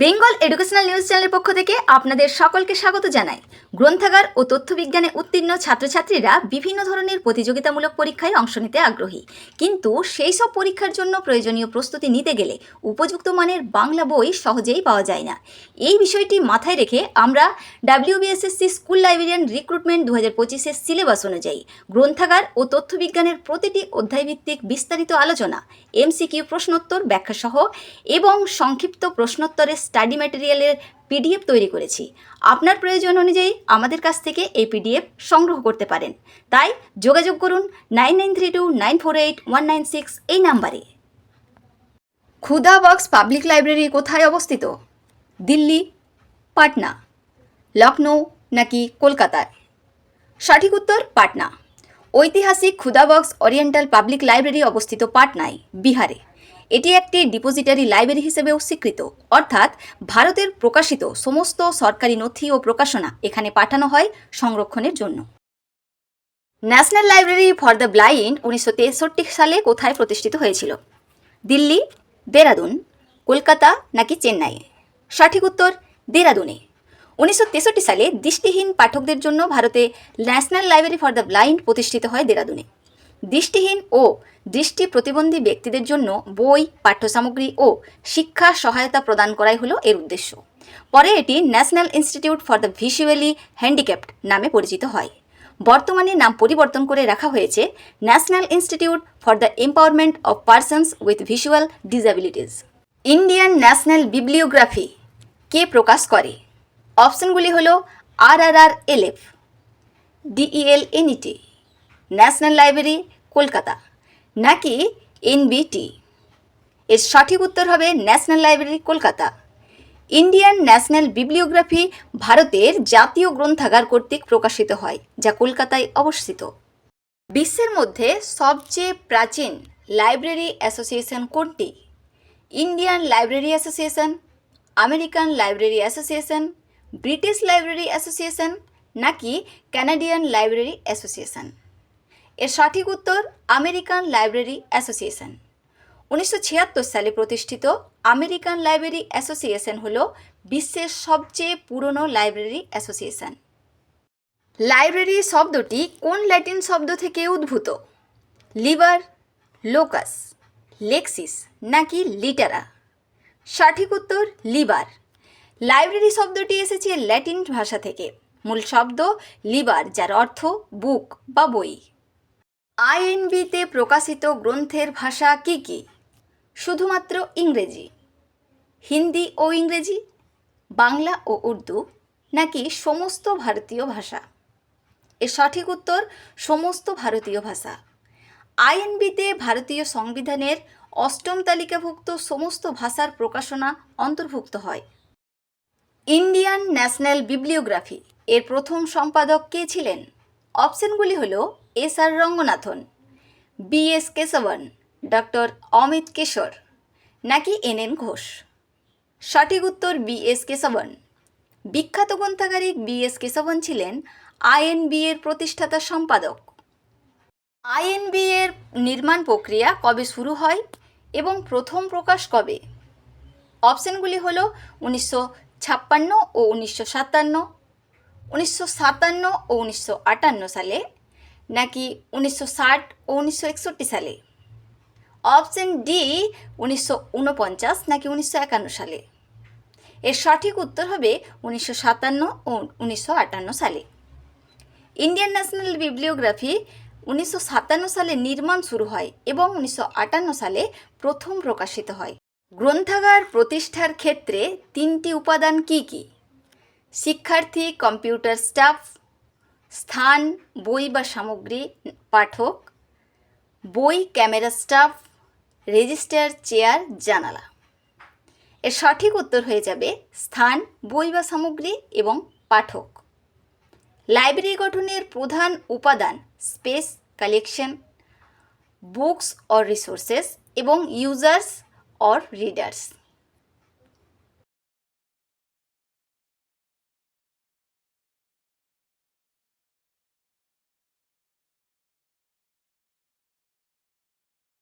Bengal educational news চ্যানেলের পক্ষ থেকে আপনাদের সকলকে স্বাগত জানাই। গ্রন্থাগার ও তথ্যবিজ্ঞানে উত্তীর্ণ ছাত্রছাত্রীরা বিভিন্ন ধরনের প্রতিযোগিতামূলক পরীক্ষায় অংশ নিতে আগ্রহী। কিন্তু সেই সব পরীক্ষার জন্য প্রয়োজনীয় প্রস্তুতি নিতে গেলে উপযুক্ত মানের বাংলা বই সহজেই পাওয়া যায় না। এই বিষয়টি মাথায় রেখে আমরা ডাব্লিউবিএসএসসি স্কুল লাইব্রেরিয়ান রিক্রুটমেন্ট দু হাজার পঁচিশের সিলেবাস অনুযায়ী গ্রন্থাগার ও তথ্যবিজ্ঞানের প্রতিটি অধ্যায়ভিত্তিক বিস্তারিত আলোচনা, এমসিকিউ প্রশ্নোত্তর ব্যাখ্যাসহ এবং সংক্ষিপ্ত প্রশ্নোত্তরের স্টাডি ম্যাটেরিয়ালের পিডিএফ তৈরি করেছি। আপনার প্রয়োজন অনুযায়ী আমাদের কাছ থেকে এই পিডিএফ সংগ্রহ করতে পারেন। তাই যোগাযোগ করুন nine nine three two nine four eight one nine six এই নাম্বারে। ক্ষুদা বক্স পাবলিক লাইব্রেরি কোথায় অবস্থিত? দিল্লি, পাটনা লখনৌ নাকি কলকাতায়? সঠিক উত্তর, পাটনা। ঐতিহাসিক ক্ষুদাবক্স ওরিয়েন্টাল পাবলিক লাইব্রেরি অবস্থিত পাটনায়, বিহারে। এটি একটি ডিপোজিটারি লাইব্রেরি হিসেবেও স্বীকৃত। অর্থাৎ ভারতের প্রকাশিত সমস্ত সরকারি নথি ও প্রকাশনা এখানে পাঠানো হয় সংরক্ষণের জন্য। National library for the blind উনিশশো তেষট্টি সালে কোথায় প্রতিষ্ঠিত হয়েছিল? দিল্লি, দেরাদুন, কলকাতা নাকি চেন্নাইয়ে সঠিক উত্তর, দেরাদুনে। উনিশশো তেষট্টি সালে দৃষ্টিহীন পাঠকদের জন্য ভারতে national library for the blind প্রতিষ্ঠিত হয় দেরাদুনে। দৃষ্টিহীন ও দৃষ্টি প্রতিবন্ধী ব্যক্তিদের জন্য বই, পাঠ্যসামগ্রী ও শিক্ষা সহায়তা প্রদান করাই হলো এর উদ্দেশ্য। পরে এটি national institute for the visually handicapped নামে পরিচিত হয়। বর্তমানে নাম পরিবর্তন করে রাখা হয়েছে national institute for the empowerment of persons with visual disabilities. Indian national bibliography কে প্রকাশ করে? অপশনগুলি হলো R R R LF DELNET national library, Kolkata. নাকি এনবিটি? এর সঠিক উত্তর হবে national library, Kolkata. Indian national bibliography ভারতের জাতীয় গ্রন্থাগার কর্তৃক প্রকাশিত হয়, যা কলকাতায় অবস্থিত। বিশ্বের মধ্যে সবচেয়ে প্রাচীন লাইব্রেরি অ্যাসোসিয়েশন কোনটি? Indian library association, American library association, British library association, নাকি ক্যানাডিয়ান লাইব্রেরি অ্যাসোসিয়েশন? এর সঠিক উত্তর আমেরিকান লাইব্রেরি অ্যাসোসিয়েশন। উনিশশো ছিয়াত্তর সালে প্রতিষ্ঠিত আমেরিকান লাইব্রেরি অ্যাসোসিয়েশন হল বিশ্বের সবচেয়ে পুরনো লাইব্রেরি অ্যাসোসিয়েশন। লাইব্রেরি শব্দটি কোন ল্যাটিন শব্দ থেকে উদ্ভূত? লিভার, লোকাস, লেক্সিস নাকি লিটারা? সঠিক উত্তর লিবার লাইব্রেরি শব্দটি এসেছে ল্যাটিন ভাষা থেকে। মূল শব্দ লিবার যার অর্থ বুক বা বই। আইএনবিতে প্রকাশিত গ্রন্থের ভাষা কি কি? শুধুমাত্র ইংরেজি। হিন্দি ও ইংরেজি, বাংলা ও উর্দু নাকি সমস্ত ভারতীয় ভাষা? এর সঠিক উত্তর সমস্ত ভারতীয় ভাষা। আইএনবিতে ভারতীয় সংবিধানের অষ্টম তালিকাভুক্ত সমস্ত ভাষার প্রকাশনা অন্তর্ভুক্ত হয়। ইন্ডিয়ান ন্যাশনাল বিবলিওগ্রাফি এর প্রথম সম্পাদক কে ছিলেন? অপশনগুলি হল S R Ranganathan, B S Keshavan, doctor Amit Keshar, নাকি এন এন ঘোষ। সঠিক উত্তর বি এস কেশবন। বিখ্যাত গ্রন্থাগারিক বি এস কেশবন ছিলেন আইএনবি এর প্রতিষ্ঠাতা সম্পাদক। আইএনবি এর নির্মাণ প্রক্রিয়া কবে শুরু হয় এবং প্রথম প্রকাশ কবে? অপশনগুলি হল উনিশশো ছাপ্পান্ন ও উনিশশো সাতান্ন উনিশশো সাতান্ন ও উনিশশো আটান্ন সালে নাকি উনিশশো ষাট ও উনিশশো একষট্টি সালে? অপশন ডি, উনিশশো উনপঞ্চাশ নাকি উনিশশো একান্ন সালে? এর সঠিক উত্তর হবে উনিশশো সাতান্ন ও উনিশশো আটান্ন সালে। ইন্ডিয়ান ন্যাশনাল বিবলিওগ্রাফি উনিশশো সাতান্ন সালে নির্মাণ শুরু হয় এবং উনিশশো আটান্ন সালে প্রথম প্রকাশিত হয়। গ্রন্থাগার প্রতিষ্ঠার ক্ষেত্রে তিনটি উপাদান কি কি? শিক্ষার্থী, কম্পিউটার স্টাফ স্থান, বই বা সামগ্রী, পাঠক, বই, ক্যামেরা স্টাফ, রেজিস্টার, চেয়ার, জানালা। এর সঠিক উত্তর হয়ে যাবে স্থান, বই বা সামগ্রী এবং পাঠক। লাইব্রেরি গঠনের প্রধান উপাদান space, collection, books or resources এবং ইউজার্স অর রিডার্স।